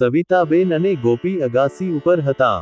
સવિતાબેન અને ગોપી અગાસી ઉપર હતા.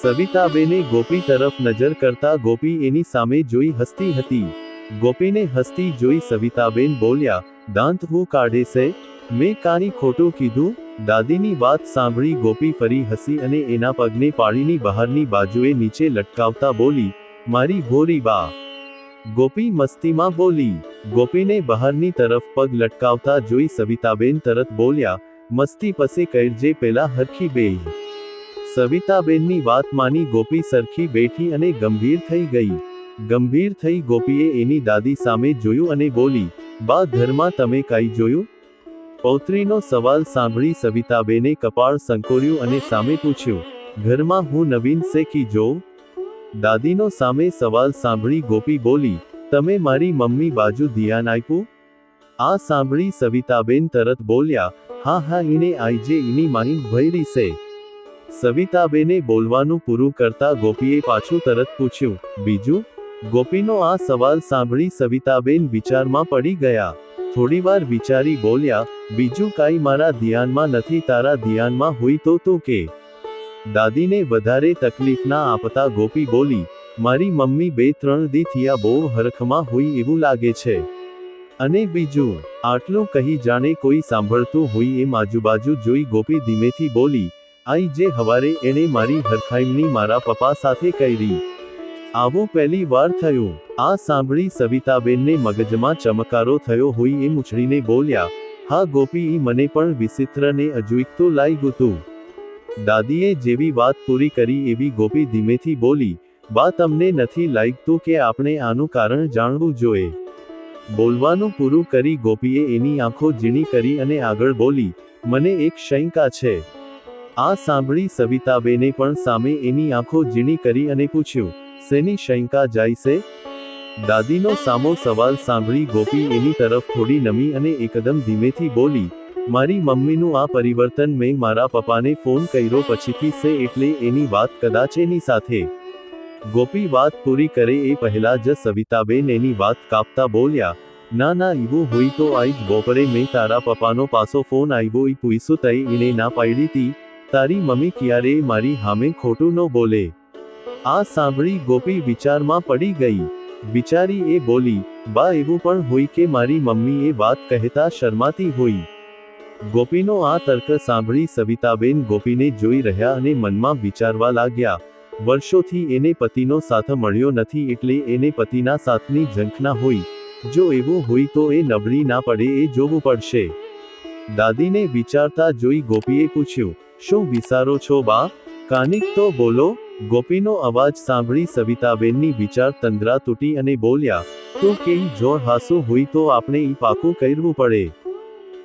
સવિતાબેને ગોપી તરફ નજર કરતા ગોપી એની સામે જોઈ હસતી હતી. ગોપીને હસતી જોઈ સવિતાબેન બોલ્યા, દાંત હું કાઢે છે? મેં કાની ખોટું કીધું? દાદીની વાત સાંભળી ગોપી ફરી હસી અને એના પગને પાળીની બહારની બાજુએ નીચે લટકાવતા બોલી, મારી હોરી બા. ગોપી મસ્તીમાં બોલી, ગોપીને બહારની તરફ પગ લટકાવતા જોઈ સવિતાબેન તરત બોલ્યા મસ્તી પસે કરજે પેલા હરખી બેઈ. સવિતાબેનની વાત માની ગોપી સરખી બેઠી અને ગંભીર થઈ ગઈ. ગંભીર થઈ ગોપીએ એની દાદી સામે જોયું અને બોલી, બા, ઘરમાં તમે કાંઈ જોયું? પૌત્રીનો સવાલ સાંભળી સવિતાબેને કપાળ સંકોર્યું અને સામે પૂછ્યું, ઘરમાં હું નવીન શેખી જોઉં દાદીનો સામે સવાલ સાંભળી ગોપી બોલી, તમે મારી મમ્મી બાજુ ધ્યાન આપ્યું? આ સાંભળી સવિતાબેન તરત બોલ્યા હા હા, ઈને આઈજે ઈની માઇન્ડ ભયરી છે સવિતાબેને બોલવાનું પૂરું કરતા ગોપીએ પાછું તરત પૂછ્યું, બીજું? ગોપીનો આ સવાલ સાંભળી સવિતાબેન વિચારમાં પડી ગયા. થોડીવાર વિચારી બોલ્યા, બીજું કાંઈ મારા ધ્યાનમાં નથી, તારા ધ્યાનમાં હોય તો તું કે. દાદીને વધારે તકલીફ ના આપતા ગોપી બોલી, મારી મમ્મી બે ત્રણ દી થયા બહુ હરખમાં હોય એવું લાગે છે. અને બીજું, આટલું કહી જાણે કોઈ સાંભળતું હોય એમ આજુબાજુ જોઈ ગોપી ધીમેથી બોલી, આઈ જે હવારે એણે મારી હરખાઈમની મારા પપ્પા સાથે કરી. આવું પહેલી વાર થયું. આ સાંભળી સવિતાબેનને મગજમાં ચમકારો થયો હોય એમ ઉછળીને બોલ્યા, હા ગોપી, ઈ મને પણ વિચિત્રને ને અજુકતું લાગ્યું હતું દાદીએ જેવી વાત પૂરી કરી એવી ગોપી ધીમેથી બોલી, બા, તમને નથી લાગતું કે આપણે આનું કારણ જાણવું જોઈએ. બોલવાનું પૂરું કરી ગોપીએ એની આંખો ઝીણી કરી અને આગળ બોલી, મને એક શંકા છે. આ સાંભળી સવિતાબેને પણ સામે એની આંખો ઝીણી કરી અને પૂછ્યું, શેની શંકા જાય છે? દાદીનો સામો સવાલ સાંભળી ગોપી એની તરફ થોડી નમી અને એકદમ ધીમેથી બોલી, મારી મમ્મીનું આ પરિવર્તન મેં મારા પપ્પાને ફોન કર્યો પછીથી છે એટલે એની વાત કદાચ એની સાથે ગોપી વાત પૂરી કરે એ પહેલા જ સવિતાબેન એની વાત કાપતા બોલ્યા, ના ના એવું હોય તો આજ બપોરે મેં તારા પપ્પાનો પાસો ફોન આવ્યો ઈ પૂછું તઈ એને ના પાડી તી, તારી મમ્મી ક્યારે મારી હામે ખોટું ન બોલે. આ સાંભળી ગોપી વિચારમાં પડી ગઈ. બિચારી એ બોલી, બા, એવું પણ હોય કે મારી મમ્મી એ વાત કહેતા શરમાતી હોય. ગોપીનો આ તર્ક સાંભળી સવિતાબેન ગોપીને જોઈ રહ્યા અને મનમાં વિચારવા લાગ્યા વર્ષોથી એને પતિનો સાથ મળ્યો નથી એટલે એને પતિના સાથની ઝંખના હોય. જો એવું હોય તો એ નબળી ના પડે એ જોવું પડશે. દાદીને વિચારતા જોઈ ગોપીએ પૂછ્યું, શું વિચારો છો બા? કાનિક તો બોલો. ગોપીનો અવાજ સાંભળી સવિતાબેનની વિચાર તંદ્રા તૂટી અને બોલ્યા, તું કે જોર હાસુ હોય તો આપણે ઈ પાકું કરવું પડે.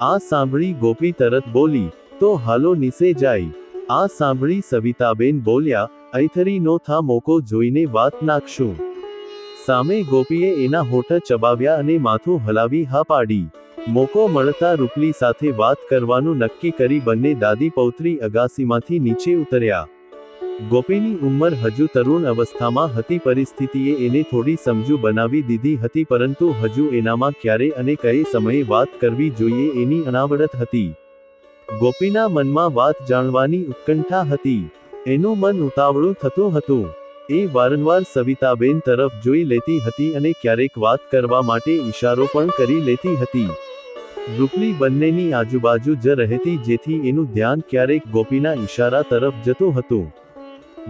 આ સાંભળી ગોપી તરત બોલી, તો હાલો નીસે જાય. આ સાંભળી સવિતાબેન બોલ્યા ઐથરી થા મોકો જોઈને વાત નાખશું. સામે ગોપીએ એના હોઠ ચબાવ્યા અને માથું હલાવી હા પાડી. મોકો મળતા રૂપલી સાથે વાત કરવાનું નક્કી કરી બંને દાદી પૌત્રી અગાસીમાંથી નીચે ઉતર્યા. ગોપીની ઉંમર હજુ તરુણ અવસ્થામાં હતી પરિસ્થિતિએ એને થોડી સમજુ બનાવી દીધી હતી પરંતુ હજુ એનામાં ક્યારે અને કઈ સમયે વાત કરવી જોઈએ એની અનાવડત હતી. ગોપીના મનમાં વાત જાણવાની ઉત્કંઠા હતી. એનું મન ઉતાવળું થતું હતું. એ વારંવાર સવિતાબેન તરફ જોઈ લેતી હતી અને ક્યારેક વાત કરવા માટે ઈશારો પણ કરી લેતી હતી. રૂપલી બંનેની આજુબાજુ જ રહેતી જેથી એનું ધ્યાન ક્યારેક ગોપીના ઈશારા તરફ જતું હતું.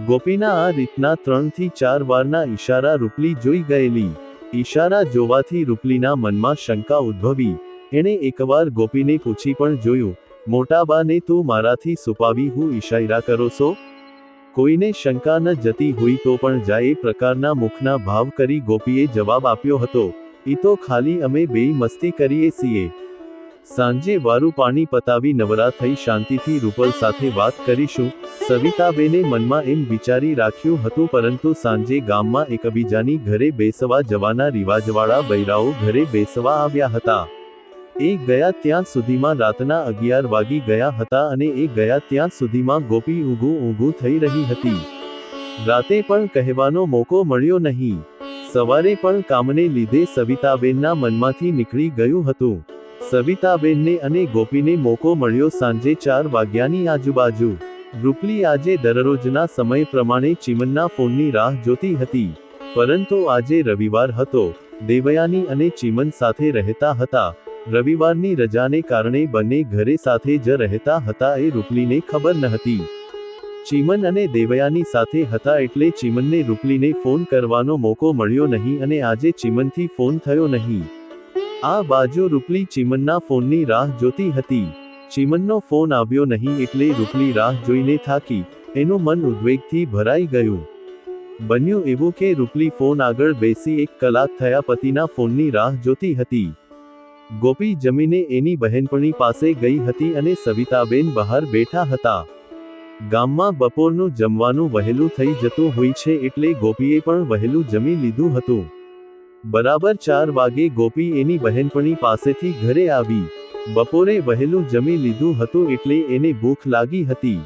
ગોપીના આ રીતના ત્રણથી ચાર વારના ઈશારા રૂપલી જોઈ ગયેલી. ઈશારા જોવાથી રૂપલીના મનમાં શંકા ઉદ્ભવી. એણે એકવાર ગોપીને પૂછી પણ જોયું, મોટાબાને તું મારાથી સુપાવી હું ઈશાયરા કરો છો? કોઈને શંકા ન જતી હોય તો પણ જાય એ પ્રકારના મુખના ભાવ કરી ગોપીએ જવાબ આપ્યો હતો એ તો ખાલી અમે બેય મસ્તી કરીએ છીએ. સાંજે વારું પાણી પતાવી નવરા થઈ શાંતિથી રૂપલ સાથે વાત કરીશું, સવિતાબેને મનમાં એમ વિચારી રાખ્યું હતું પરંતુ સાંજે ગામમાં એકબીજાની ઘરે બેસવા જવાના રિવાજવાળા બૈરાઓ ઘરે બેસવા આવ્યા હતા. એ ગયા ત્યાં સુધીમાં રાતના અગિયાર વાગી ગયા હતા અને એ ગયા ત્યાં સુધીમાં ગોપી ઊંઘું ઊંઘું થઈ રહી હતી. રાતે પણ કહેવાનો મોકો મળ્યો નહીં. સવારે પણ કામને લીધે સવિતાબેનના મનમાંથી નીકળી ગયું હતું. સવિતાબેનને અને ગોપીને મોકો મળ્યો સાંજે ચાર વાગ્યાની આજુબાજુ. રૂપલી આજે દરરોજના સમય પ્રમાણે ચીમનના ફોનની રાહ જોતી હતી. પરંતુ આજે રવિવાર હતો. દેવયાની અને ચીમન સાથે રહેતા હતા. રવિવારની રજાને કારણે બંને ઘરે સાથે જ રહેતા હતા એ રૂપલીને ખબર ન હતી ચીમન અને દેવયાની સાથે હતા એટલે ચીમનને રૂપલીને ફોન કરવાનો મોકો મળ્યો નહીં અને આજે ચીમનથી ફોન થયો નહીં. આ બાજુ રૂપલી ચીમનના ફોનની રાહ જોતી હતી. ચીમનનો ફોન આવ્યો નહીં એટલે રૂપલી રાહ જોઈને થાકી. એનું મન ઉદ્વેગથી ભરાઈ ગયું. બન્યું એવું કે રૂપલી ફોન આગળ બેસી એક કલાક થયા પતિના ફોનની રાહ જોતી હતી. ગોપી જમીને એની બહેનપણી પાસે ગઈ હતી અને સવિતાબેન બહાર બેઠા હતા. ગામમાં બપોરનું જમવાનું વહેલું થઈ જતું હોય છે એટલે ગોપીએ પણ વહેલું જમી લીધું હતું. બરાબર ચાર વાગે ગોપી એની બહેનપણી પાસેથી ઘરે આવી. બપોરે વહેલું જમી લીધું હતું એટલે એને ભૂખ લાગી હતી.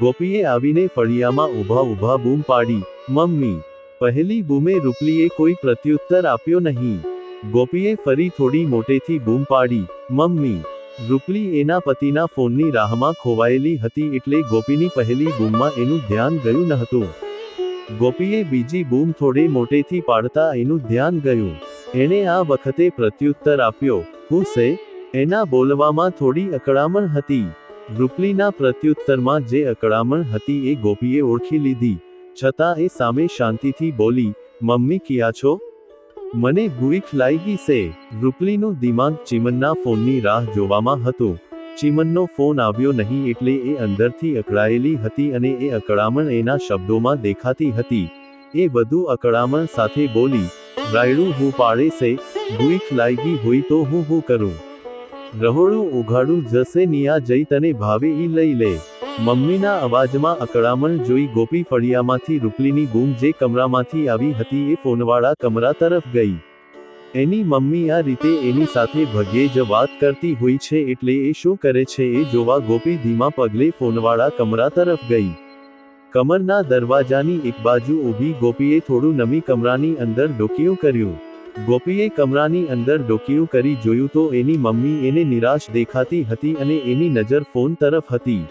ગોપીએ આવીને ફળિયામાં ઊભા ઊભા બૂમ પાડી, મમ્મી, પહેલી બૂમે રૂપલીએ કોઈ પ્રત્યુત્તર આપ્યો નહીં. ગોપીએ ફરી થોડી મોટેથી બૂમ પાડી, મમ્મી, રૂપલી એના પતિના ફોનની રાહમાં ખોવાયેલી હતી એટલે ગોપીની પહેલી બૂમમાં એનું ધ્યાન ગયું ન હતું ગોપીએ બીજી બૂમ થોડે મોટેથી પાડતા એનું ધ્યાન ગયું. એણે આ વખતે પ્રત્યુત્તર આપ્યો, હું સે, એના બોલવામાં થોડી અકળામણ હતી. રૂપલીના પ્રત્યુત્તરમાં જે અકળામણ હતી એ ગોપીએ ઓળખી લીધી. છતાં એ સામે શાંતિથી બોલી, મમ્મી, ક્યાં છો? મને ભૂખ લાગી છે. રૂપલીનું દિમાગ ચીમનના ફોનની રાહ જોવામાં હતું. ચીમનનો ફોન આવ્યો નહીં એટલે એ અંદરથી અકળાયેલી હતી અને એ અકળામણ એના શબ્દોમાં દેખાતી હતી. એ વધુ અકળામણ સાથે બોલી, રાયડું હું પાડે છે. ગુઈક લાગી હોય તો હું હું કરું. રહોડું ઉઘાડું જશે. નિયા જઈ તને ભાવે ઈ લઈ લે. મમ્મીના અવાજમાં અકળામણ જોઈ ગોપી ફળિયામાંથી રૂપલીની બૂમ જે કમરામાંથી આવી હતી એ ફોનવાળા કમરા તરફ ગઈ. એની મમ્મી આ રીતે એની સાથે ભગ્યે જ વાત કરતી હોય છે એટલે એ શું કરે છે એ જોવા ગોપી ધીમા પગલે ફોનવાળા કમરા તરફ ગઈ. કમરના દરવાજાની એક બાજુ ઊભી ગોપીએ થોડું નમી કમરાની અંદર ડોકિયું કર્યું. ગોપીએ કમરાની અંદર ડોકિયું કરી જોયું તો એની મમ્મી એને નિરાશ દેખાતી હતી અને એની નજર ફોન તરફ હતી.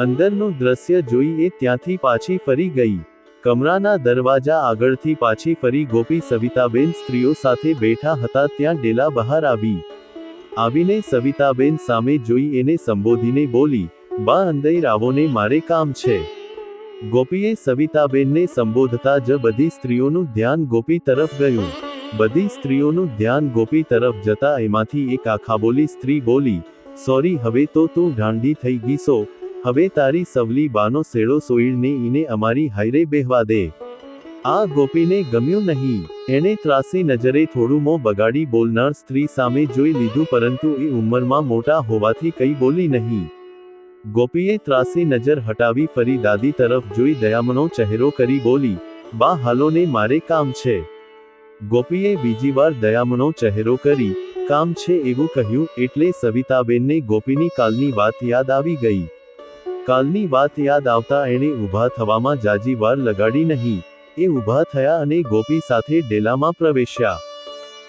અંદરનું દ્રશ્ય જોઈ એ ત્યાંથી પાછી ફરી ગઈ. કમરાના દરવાજા આગળથી પાછી ફરી ગોપી સવિતાબેન સ્ત્રીઓ સાથે બેઠા હતા ત્યાં ડેલા બહાર આવી. આવીને સવિતાબેન સામે જોઈ એને સંબોધીને બોલી, બા અંદર રાવોને મારે કામ છે. ગોપીએ સવિતાબેનને સંબોધતા જ બધી સ્ત્રીઓનું ધ્યાન ગોપી તરફ ગયું. બધી સ્ત્રીઓનું ધ્યાન ગોપી તરફ જતા એમાંથી એક આખાબોલી સ્ત્રી બોલી, સોરી હવે તો તું ઢાંડી થઈ ગઈ સો હવે તારી સવલી બાનો સેડો સોઈડને ઈને અમારી હાયરે બેહવા દે. આ ગોપીને ગમ્યું નહીં. એણે ત્રાસી નજરે થોડું મોં બગાડી બોલનાર સ્ત્રી સામે જોઈ લીધું પરંતુ એ ઉંમરમાં મોટા હોવાથી કઈ બોલી નહીં. ગોપીએ ત્રાસી નજર હટાવી ફરી દાદી તરફ જોઈ દયામણો ચહેરો કરી બોલી, બા, હાલોને મારે કામ છે. ગોપીએ બીજી વાર દયામણો ચહેરો કરી, કામ છે એવું કહ્યું એટલે સવિતાબેનને ગોપીની કાલની વાત યાદ આવી ગઈ. કાલની વાત યાદ આવતા એણે ઊભા થવામાં જાજી વાર લગાડી નહીં. એ ઊભા થયા અને ગોપી સાથે ડેલામાં પ્રવેશ્યા.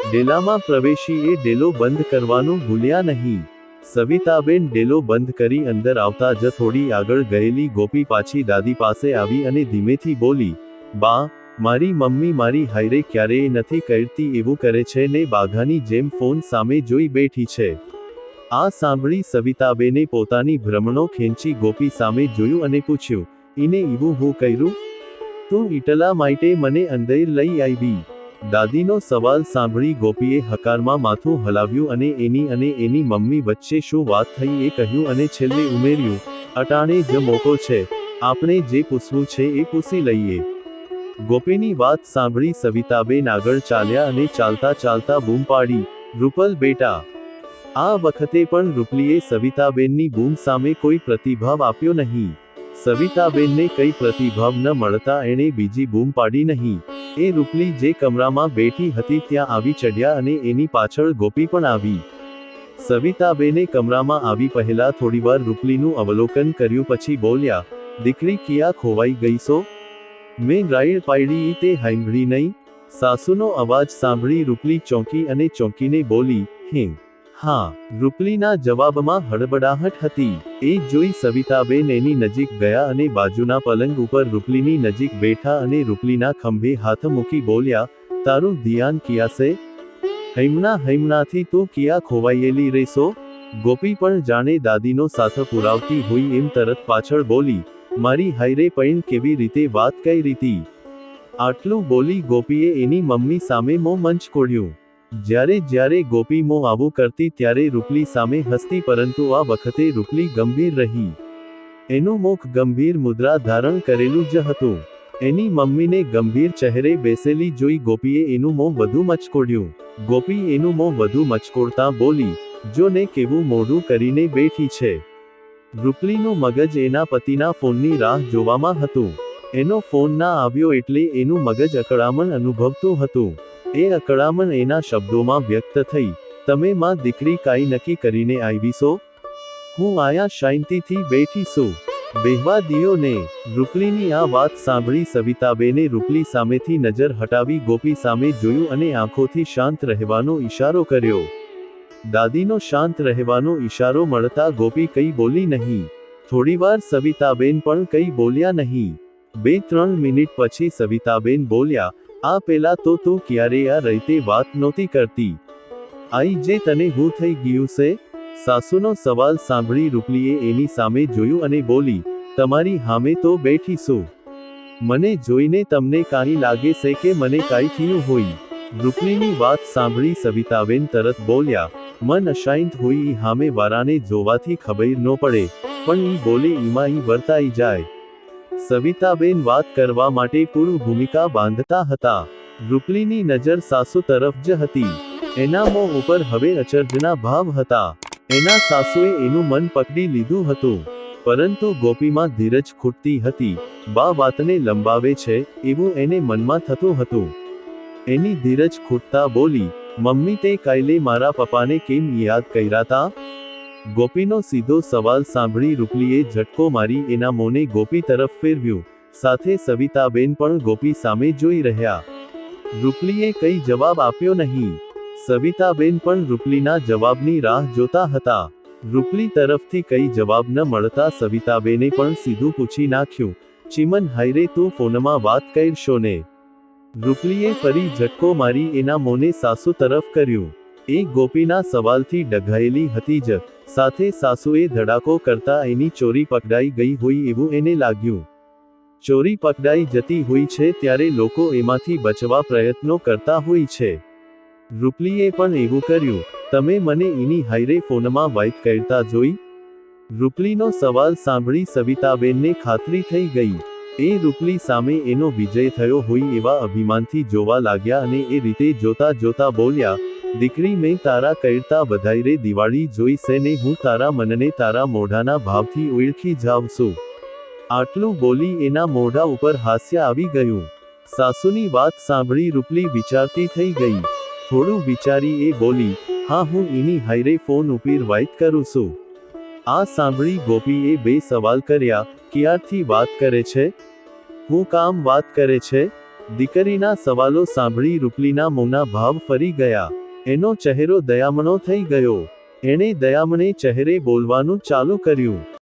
ડેલામાં પ્રવેશી એ ડેલો બંધ કરવાનું ભૂલ્યા નહીં. સવિતાબેન ડેલો બંધ કરી અંદર આવતા જ થોડી આગળ ગયેલી ગોપી પાછી દાદી પાસે આવી અને ધીમેથી બોલી, બા, મારી મમ્મી મારી હાયરે ક્યારેય નથી કરતી એવું કરે છે ને બાઘાની જેમ ફોન સામે જોઈ બેઠી છે. આ સાંભળી સવિતાબેને પોતાની ભ્રમણો ખેંચી ગોપી સામે જોયું અને પૂછ્યું ઇને એવું હું કર્યું? તું ઇટલા માટે મને અંદર લઈ આવી દાદીનો સવાલ સાંભળી ગોપીએ હકારમાં માથું હલાવ્યું અને એની અને એની મમ્મી વચ્ચે શું વાત થઈ એ કહ્યું અને છેલ્લે ઉમેર્યું, અટાણે જ મોકો છે, આપણે જે પૂછવું છે એ પૂછી લઈએ. ગોપીની વાત સાંભળી સવિતાબેન આગળ ચાલ્યા અને ચાલતા ચાલતા બૂમ પાડી, રૂપલ બેટા આ વખતે પણ રૂપલીએ સવિતાબેનની બૂમ સામે કોઈ પ્રતિભાવ આપ્યો નહીં. સવિતાબેનને કઈ પ્રતિભાવ ન મળતા એણે બીજી બૂમ પાડી નહીં. એ રૂપલી જે કમરામાં બેઠી હતી ત્યાં આવી ચડ્યા અને એની પાછળ ગોપી પણ આવી. સવિતાબેને કમરામાં આવી પહેલા થોડીવાર રૂપલીનું અવલોકન કર્યું પછી બોલ્યા, દીકરી ક્યાં ખોવાઈ ગઈ સો મેં રાઈડ પાડી તે હાંભળી નહીં. સાસુનો અવાજ સાંભળી રૂપલી ચોંકી અને ચોંકીને બોલી હિંગ હા, રૂપલીના જવાબમાં હડબડાહટ હતી. એ જોઈ સવિતાબેન એની નજીક ગયા અને બાજુના પલંગ ઉપર રૂપલીની નજીક બેઠા અને રૂપલીના ખંભે હાથ મૂકી બોલ્યા, તારું ધ્યાન કિયાસે હૈમના હૈમનાથી તું કિયા ખોવાયેલી રેસો ગોપી પણ જાણે દાદીનો સાથ પુરાવતી હોય એમ તરત પાછળ બોલી, મારી હાઈરે પૈણ કેવી રીતે વાત કઈ રીતી? આટલું બોલી ગોપીએ એની મમ્મી સામે મો મંચ કોડ્યું જ્યારે જ્યારે ગોપી મોં આવું કરતી ત્યારે રૂપલી સામે હસતી પરંતુ આ વખતે રૂપલી ગંભીર રહી. એનું મુખ ગંભીર મુદ્રા ધારણ કરેલું જ હતું. એની મમ્મીને ગંભીર ચહેરે બેસેલી જોઈ ગોપીએ એનું મોં વધુ મચકોડ્યું. ગોપી એનું મોં વધુ મચકોડતા બોલી જો ને કેવું મોઢું કરીને બેઠી છે. રૂપલીનું મગજ એના પતિના ફોનની રાહ જોવામાં હતું. એનો ફોન ના આવ્યો એટલે એનું મગજ અકળામણ અનુભવતું હતું. એ અકળામણ એના શબ્દોમાં વ્યક્ત થઈ, તમે માં દીકરી કાઈ નક્કી કરીને આવીશો હું આયા શાંતિથી બેઠી છું. બેહવા દિયોને રૂપલીની આ વાત સાંભળી સવિતાબેને રૂપલી સામેથી નજર હટાવી ગોપી સામે જોયું અને આંખોથી શાંત રહેવાનો ઈશારો કર્યો. દાદીનો શાંત રહેવાનો ઈશારો મળતા ગોપી કઈ બોલી નહીં. થોડીવાર સવિતાબેન પણ કઈ બોલ્યા નહીં. બે ત્રણ મિનિટ પછી સવિતાબેન બોલ્યા આ પેલા તો તું ક્યારે આ રીતે વાત નહોતી કરતી. આઈ જે તને હું થઈ ગયું છે સાસુનો સવાલ સાંભળી રૂપલીએ એની સામે જોયું અને બોલી, તમારી હામે તો બેઠી છું મને જોઈને તમને કાંઈ લાગે છે કે મને કાંઈ થયું હોય? રૂપલીની વાત સાંભળી સવિતાબેન તરત બોલ્યા, મન અશાંત હોય ઈ હામે વારાને જોવાથી ખબર ન પડે. પણ ઈ બોલે ઈમાં ઈ વર્તાઈ જાય. સવિતાબેન વાત કરવા માટે પૂર્વ ભૂમિકા બાંધતા હતા. રૂપલીની નજર સાસુ તરફ જ હતી. એના મોં ઉપર હવે અચરજના ભાવ હતા. એના સાસુએ એનું મન પકડી લીધું હતું. પરંતુ ગોપીમાં ધીરજ ખૂટતી હતી. બા વાતને લંબાવે છે એવું એને મનમાં થતું હતું. એની ધીરજ ખૂટતા બોલી, મમ્મી તે કાયલે મારા પપ્પાને કેમ યાદ કર્યા તા? ગોપીનો સીધો સવાલ સાંભળી રૂપલીએ ઝટકો મારી એના મોને ગોપી તરફ ફેરવ્યું. સાથે સવિતાબેન પણ ગોપી સામે જોઈ રહ્યા. રૂપલીએ કઈ જવાબ આપ્યો નહીં. સવિતાબેન પણ રૂપલીના જવાબની રાહ જોતા હતા. રૂપલી તરફથી કઈ જવાબ ન મળતા સવિતાબેને પણ સીધું પૂછી નાખ્યું. ચિમન હાયરે તું ફોનમાં વાત કરશો ને? રૂપલીએ ફરી ઝટકો મારી એના મોને સાસુ તરફ કર્યું. એ ગોપીના સવાલથી ડઘાયેલી હતી જ. સાથે સાસુએ ધડાકો કરતા એની ચોરી પકડાઈ ગઈ હોય એવું એને લાગ્યું. ચોરી પકડાઈ જતી હોય છે ત્યારે લોકો એમાંથી બચવા પ્રયત્નો કરતા હોય છે. રૂપલીએ પણ એવું કર્યું. તમે મને એની હાઈરે ફોનમાં વાઇટ કરતા જોઈ રૂપલીનો સવાલ સાંભળી સવિતાબેનને ખાતરી થઈ ગઈ. એ રૂપલી સામે એનો વિજય થયો હોય એવા અભિમાનથી જોવા લાગ્યા અને એ રીતે જોતા જોતા બોલ્યા દીકરી મેં તારા કરતા વધારે દિવાળી જોઈ છે ને હું તારા મનને તારા મોઢાના ભાવથી ઓળખી જાવ છું. આટલું બોલી એના મોઢા ઉપર હાસ્ય આવી ગયું. સાસુની વાત સાંભળી રૂપલી વિચારતી થઈ ગઈ. થોડું વિચારી એ બોલી, હા, હું એની હાયરે ફોન ઉપર વાઇટ કરું છું. આ સાંભળી ગોપીએ બે સવાલ કર્યા, ક્યારથી વાત કરે છે? હું કામ વાત કરે છે? દીકરીના સવાલો સાંભળી રૂપલીના મોંના ભાવ ફરી ગયા. એનો ચહેરો દયામણો થઈ ગયો. એણે દયામણે ચહેરે બોલવાનું ચાલુ કર્યું.